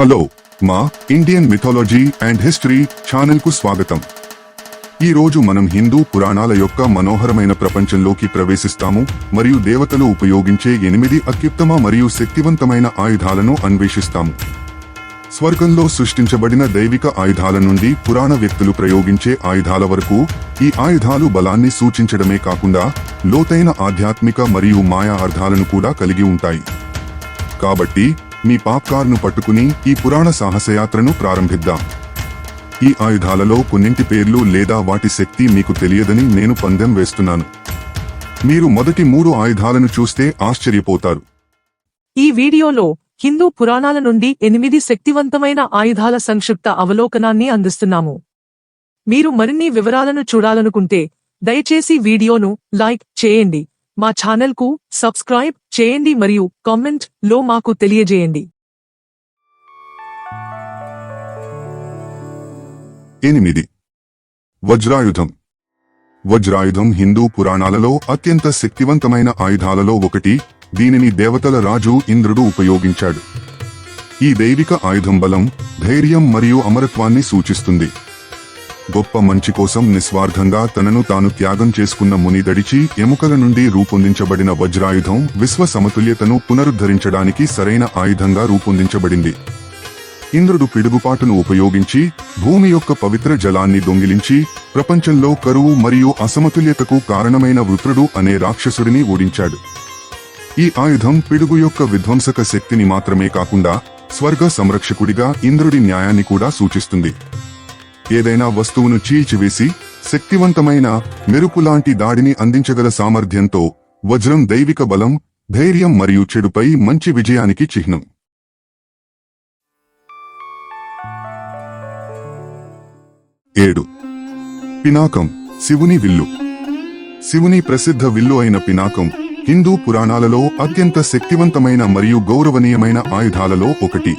Hello మా Indian mythology and history ఛానల్కు స్వాగతం. ఈ రోజు మనం హిందూ పురాణాల యొక్క మనోహరమైన ప్రపంచంలోకి ప్రవేశిస్తాము మరియు దేవతలు ఉపయోగించే ఎనిమిది అత్యుత్తమ మరియు శక్తివంతమైన ఆయుధాలను అన్వేషిస్తాము. స్వర్గంలో సృష్టించబడిన దైవిక ఆయుధాల నుండి పురాణ వ్యక్తులు ప్రయోగించే ఆయుధాల వరకు ఈ ఆయుధాలు బలాన్ని సూచించడమే కాకుండా లోతైన ఆధ్యాత్మిక మరియు మాయా అర్థాలను కూడా కలిగి ఉంటాయి. కాబట్టి మీ పాప్కార్ను పట్టుకుని ఈ పురాణ సాహసయాత్రను ప్రారంభిద్దాం. ఈ ఆయుధాలలో కొన్నింటి పేర్లు లేదా వాటి శక్తి మీకు తెలియదని నేను పందెం వేస్తున్నాను. మీరు మొదటి మూడు ఆయుధాలను చూస్తే ఆశ్చర్యపోతారు. ఈ వీడియోలో హిందూ పురాణాల నుండి ఎనిమిది శక్తివంతమైన ఆయుధాల సంక్షిప్త అవలోకనాన్ని అందిస్తున్నాము. మీరు మరిన్ని వివరాలను చూడాలనుకుంటే దయచేసి వీడియోను లైక్ చేయండి. మా ఛానల్కు సబ్స్క్రైబ్ చేయండి మరియు కామెంట్లో మాకు తెలియజేయండి. ఎనిమిది. వజ్రాయుధం. వజ్రాయుధం హిందూ పురాణాలలో అత్యంత శక్తివంతమైన ఆయుధాలలో ఒకటి దీనిని దేవతల రాజు ఇంద్రుడు ఉపయోగించాడు. ఈ దైవిక ఆయుధం బలం ధైర్యం మరియు అమరత్వాన్ని సూచిస్తుంది. గొప్ప మంచి కోసం నిస్వార్థంగా తనను తాను త్యాగం చేసుకున్న ముని దడిచి ఎముకల నుండి రూపొందించబడిన వజ్రాయుధం విశ్వ సమతుల్యతను పునరుద్ధరించడానికి సరైన ఆయుధంగా రూపొందించబడింది. ఇంద్రుడు పిడుగుపాటును ఉపయోగించి భూమి యొక్క పవిత్ర జలాన్ని దొంగిలించి ప్రపంచంలో కరువు మరియు అసమతుల్యతకు కారణమైన వృత్రుడు అనే రాక్షసుడిని ఓడించాడు. ఈ ఆయుధం పిడుగు యొక్క విధ్వంసక శక్తిని మాత్రమే కాకుండా స్వర్గ సంరక్షకుడిగా ఇంద్రుడి న్యాయాన్ని కూడా సూచిస్తుంది. ఏదైనా వస్తువును చీల్చివేసి శక్తివంతమైన మెరుపులాంటి దాడిని అందించగల సామర్థ్యంతో వజ్రం దైవిక బలం ధైర్యం మరియు చెడుపై మంచి విజయానికి చిహ్నం. ఏడు. పినాకం శివుని విల్లు. శివుని ప్రసిద్ధ విల్లు అయిన పినాకం హిందూ పురాణాలలో అత్యంత శక్తివంతమైన మరియు గౌరవనీయమైన ఆయుధాలలో ఒకటి.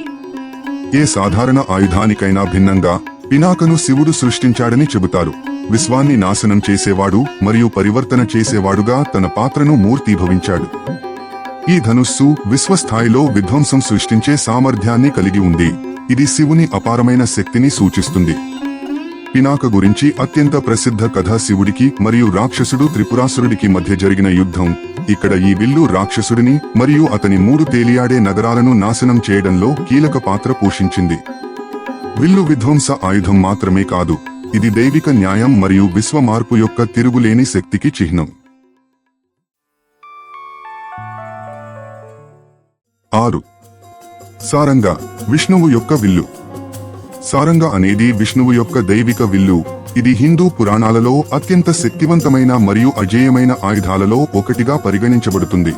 ఏ సాధారణ ఆయుధానికైనా భిన్నంగా పినాకను శివుడు సృష్టించాడని చెబుతారు. విశ్వాన్ని నాశనం చేసేవాడు మరియు పరివర్తన చేసేవాడుగా తన పాత్రను మూర్తీభవించాడు. ఈ ధనుస్సు విశ్వస్థాయిలో విధ్వంసం సృష్టించే సామర్థ్యాన్ని కలిగి ఉంది. ఇది శివుని అపారమైన శక్తిని సూచిస్తుంది. పినాక గురించి అత్యంత ప్రసిద్ధ కథ శివుడికి మరియు రాక్షసుడు త్రిపురాసురుడికి మధ్య జరిగిన యుద్ధం. ఇక్కడ ఈ విల్లు రాక్షసుడిని మరియు అతని మూడు తేలియాడే నగరాలను నాశనం చేయడంలో కీలక పాత్ర పోషించింది. విల్లు విధ్వంస ఆయుధం మాత్రమే కాదు ఇది దైవిక న్యాయం మరియు విశ్వ మార్పు యొక్క తిరుగులేని శక్తికి చిహ్నం. ఆరు. సారంగ విష్ణువు యొక్క విల్లు. సారంగ అనేది విష్ణువు యొక్క దైవిక విల్లు. ఇది హిందూ పురాణాలలో అత్యంత శక్తివంతమైన మరియు అజేయమైన ఆయుధాలలో ఒకటిగా పరిగణించబడుతుంది.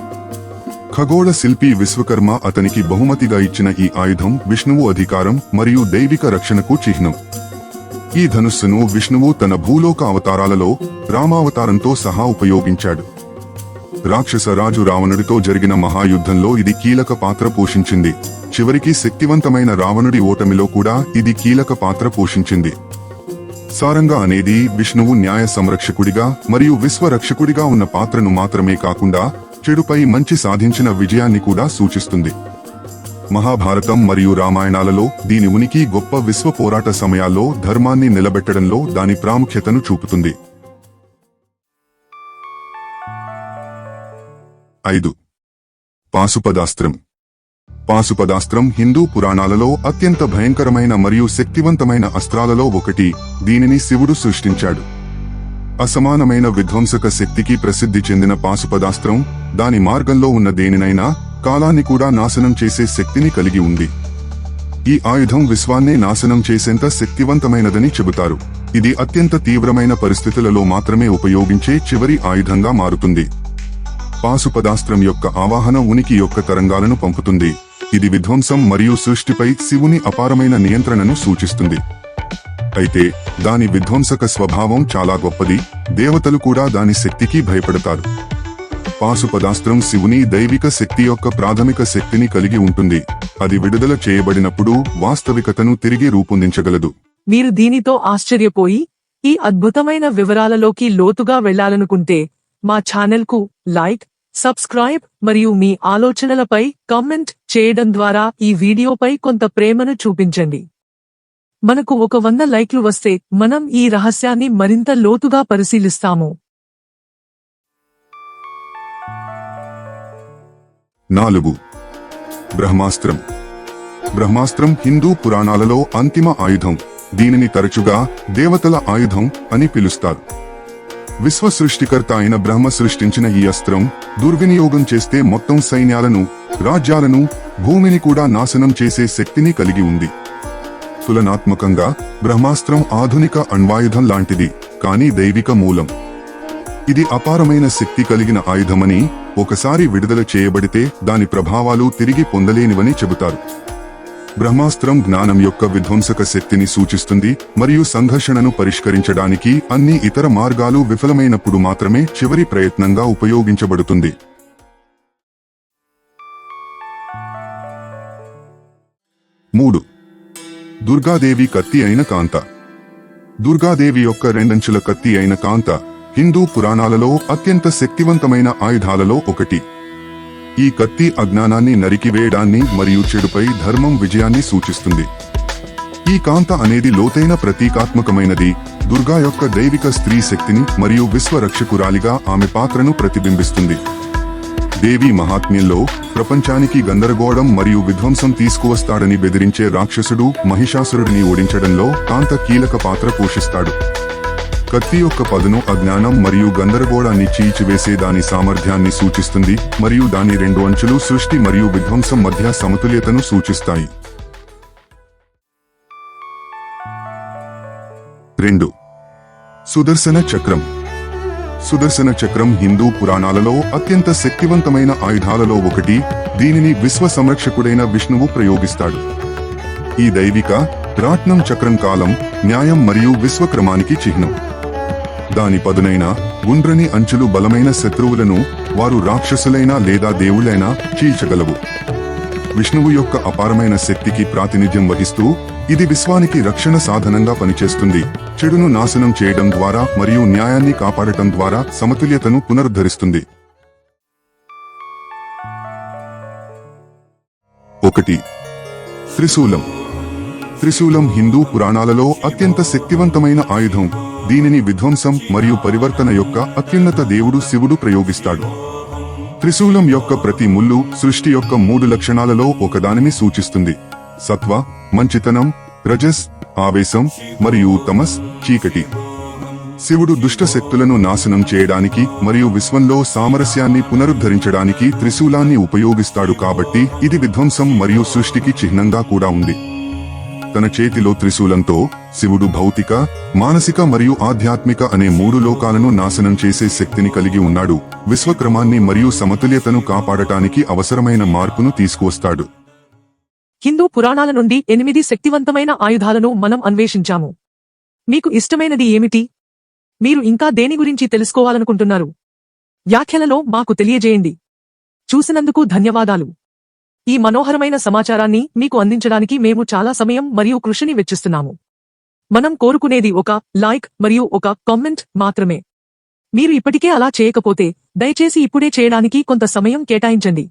ఖగోళ శిల్పి విశ్వకర్మ అతనికి బహుమతిగా ఇచ్చిన ఈ ఆయుధం విష్ణువు అధికారం మరియు దైవిక రక్షణకు చిహ్నం. ఈ ధనుస్సును విష్ణువు తన భూలోక అవతారాలలో రామావతారంతో సహా ఉపయోగించాడు. రాక్షస రాజు రావణుడితో జరిగిన మహాయుద్ధంలో ఇది కీలక పాత్ర పోషించింది. చివరికి శక్తివంతమైన రావణుడి ఓటమిలో కూడా ఇది కీలక పాత్ర పోషించింది. సారంగా అనేది విష్ణువు న్యాయ సంరక్షకుడిగా మరియు విశ్వరక్షకుడిగా ఉన్న పాత్రను మాత్రమే కాకుండా చెడుపై మంచి సాధించిన విజయాన్ని కూడా సూచిస్తుంది. మహాభారతం మరియు రామాయణాలలో దీని ఉనికి గొప్ప విశ్వ పోరాట సమయాల్లో ధర్మాన్ని నిలబెట్టడంలో దాని ప్రాముఖ్యతను చూపుతుంది. ఐదు. పాశుపదాస్త్రం. పాశుపదాస్త్రం హిందూ పురాణాలలో అత్యంత భయంకరమైన మరియు శక్తివంతమైన అస్త్రాలలో ఒకటి దీనిని శివుడు సృష్టించాడు. అసమానమైన విధ్వంసక శక్తికి ప్రసిద్ధి చెందిన పాశుపదాస్త్రం దాని మార్గంలో ఉన్న దేనినైనా కాలాన్ని కూడా నాశనం చేసే శక్తిని కలిగి ఉంది. ఈ ఆయుధం విశ్వాన్నే నాశనం చేసేంత శక్తివంతమైనదని చెబుతారు. ఇది అత్యంత తీవ్రమైన పరిస్థితులలో మాత్రమే ఉపయోగించే చివరి ఆయుధంగా మారుతుంది. పాశుపదాస్త్రం యొక్క ఆవాహన ఉనికి యొక్క తరంగాలను పంపుతుంది. ఇది విధ్వంసం మరియు సృష్టిపై శివుని అపారమైన నియంత్రణను సూచిస్తుంది. అయితే దాని విధ్వంసక స్వభావం చాలా గొప్పది. దేవతలు కూడా దాని శక్తికి భయపడతారు. పాశుపదాస్త్రం శివుని దైవిక శక్తి యొక్క ప్రాథమిక శక్తిని కలిగి ఉంటుంది. అది విడుదల చేయబడినప్పుడు వాస్తవికతను తిరిగి రూపొందించగలదు. మీరు దీనితో ఆశ్చర్యపోయి ఈ అద్భుతమైన వివరాలలోకి లోతుగా వెళ్ళాలనుకుంటే మా ఛానల్కు లైక్ సబ్స్క్రైబ్ మరియు మీ ఆలోచనలపై కామెంట్ చేయడం ద్వారా ఈ వీడియోపై కొంత ప్రేమను చూపించండి. మనకు ఒక వంద లైక్లు వస్తే మనం ఈ రహస్యాన్ని మరింత లోతుగా పరిశీలిస్తాము. నాలుగు. బ్రహ్మాస్త్రం. బ్రహ్మాస్త్రం హిందూ పురాణాలలో అంతిమ ఆయుధం. దీనిని తరచుగా దేవతల ఆయుధం అని పిలుస్తారు. విశ్వ సృష్టికర్త అయిన బ్రహ్మ సృష్టించిన ఈ అస్త్రం దుర్వినియోగం చేస్తే మొత్తం సైన్యాలను రాజ్యాలను భూమిని కూడా నాశనం చేసే శక్తిని కలిగి ఉంది. తులనాత్మకంగా బ్రహ్మాస్త్రం ఆధునిక అణ్వాయుధం లాంటిది కానీ దైవిక మూలం. ఇది అపారమైన శక్తి కలిగిన ఆయుధమని ఒకసారి విడుదల చేయబడితే దాని ప్రభావాలు తిరిగి పొందలేనివని చెబుతారు. బ్రహ్మాస్త్రం జ్ఞానం యొక్క విధ్వంసక శక్తిని సూచిస్తుంది మరియు సంఘర్షణను పరిష్కరించడానికి అన్ని ఇతర మార్గాలు విఫలమైనప్పుడు మాత్రమే చివరి ప్రయత్నంగా ఉపయోగించబడుతుంది. మూడు. దుర్గాదేవి కత్తి అయిన కాంత. దుర్గాదేవి యొక్క రెండంచుల కత్తి అయిన కాంత హిందూ పురాణాలలో అత్యంత శక్తివంతమైన ఆయుధాలలో ఒకటి. ఈ కత్తి అజ్ఞానాన్ని నరికివేయడాన్ని మరియు చెడుపై ధర్మం విజయాన్ని సూచిస్తుంది. ఈ కాంత అనేది లోతైన ప్రతీకాత్మకమైనది. దుర్గా యొక్క దైవిక స్త్రీ శక్తిని మరియు విశ్వరక్షకురాలిగా ఆమె పాత్రను ప్రతిబింబిస్తుంది. దేవి మహాత్మ్యంలో ప్రపంచానికి గందరగోళం మరియు విధ్వంసం తీసుకువస్తాడని బెదిరించే రాక్షసుడు మహిషాసురుడిని ఓడించడంలో కాంత కీలక పాత్ర పోషిస్తాడు. కత్తి యొక్క పదును అజ్ఞానం మరియు గందరగోళాన్ని చీల్చివేసే దాని సామర్థ్యాన్ని సూచిస్తుంది మరియు దాని రెండు అంచులు సృష్టి మరియు విధ్వంసం మధ్య సమతుల్యతను సూచిస్తాయి. రెండు. సుదర్శన చక్రం. సుదర్శన చక్రం హిందూ పురాణాలలో అత్యంత శక్తివంతమైన ఆయుధాలలో ఒకటి. దీనిని విశ్వ సంరక్షకుడైన విష్ణువు ప్రయోగిస్తాడు. ఈ దైవిక రాట్నం చక్రం కాలం న్యాయం మరియు విశ్వక్రమానికి చిహ్నం. దాని పదునైన గుండ్రని అంచులు బలమైన శత్రువులను వారు రాక్షసులైనా లేదా దేవుళ్ళైనా చీల్చగలవు. విష్ణువు యొక్క అపారమైన శక్తికి ప్రాతినిధ్యం వహిస్తూ ఇది విశ్వానికి రక్షణ సాధనంగా పనిచేస్తుంది. చెడును నాశనం చేయడం ద్వారా మరియు న్యాయాన్ని కాపాడటం ద్వారా సమతుల్యతను పునరుద్ధరిస్తుంది. ఒకటి. త్రిశూలం. త్రిశూలం హిందూ పురాణాలలో అత్యంత శక్తివంతమైన ఆయుధం. దీనిని విధ్వంసం మరియు పరివర్తన యొక్క అత్యున్నత దేవుడు శివుడు ప్రయోగిస్తాడు. త్రిశూలం యొక్క ప్రతి ముళ్ళు సృష్టి యొక్క మూడు లక్షణాలలో ఒకదానిని సూచిస్తుంది. సత్వ మంచితనం రజస్ ఆవేశం మరియు తమస్ చీకటి. శివుడు దుష్ట శక్తులను నాశనం చేయడానికి మరియు విశ్వంలో సామరస్యాన్ని పునరుద్ధరించడానికి త్రిశూలాన్ని ఉపయోగిస్తాడు కాబట్టి ఇది విధ్వంసం మరియు సృష్టికి చిహ్నంగా కూడా ఉంది. తన చేతిలో త్రిశూలంతో శివుడు భౌతిక మానసిక మరియు ఆధ్యాత్మిక అనే మూడు లోకాలను నాశనం చేసే శక్తిని కలిగి ఉన్నాడు. విశ్వక్రమాన్ని మరియు సమతుల్యతను కాపాడటానికి అవసరమైన మార్పును తీసుకువస్తాడు. హిందూ పురాణాల నుండి ఎనిమిది శక్తివంతమైన ఆయుధాలను మనం అన్వేషించాము. మీకు ఇష్టమైనది ఏమిటి? మీరు ఇంకా దేని గురించి తెలుసుకోవాలనుకుంటున్నారు? వ్యాఖ్యలలో మాకు తెలియజేయండి. చూసినందుకు ధన్యవాదాలు. ఈ మనోహరమైన సమాచారాన్ని మీకు అందించడానికి మేము చాలా సమయం మరియు కృషిని వెచ్చిస్తున్నాము. మనం కోరుకునేది ఒక లైక్ మరియు ఒక కామెంట్ మాత్రమే. మీరు ఇప్పటికే అలా చేయకపోతే దయచేసి ఇప్పుడే చేయడానికి కొంత సమయం కేటాయించండి.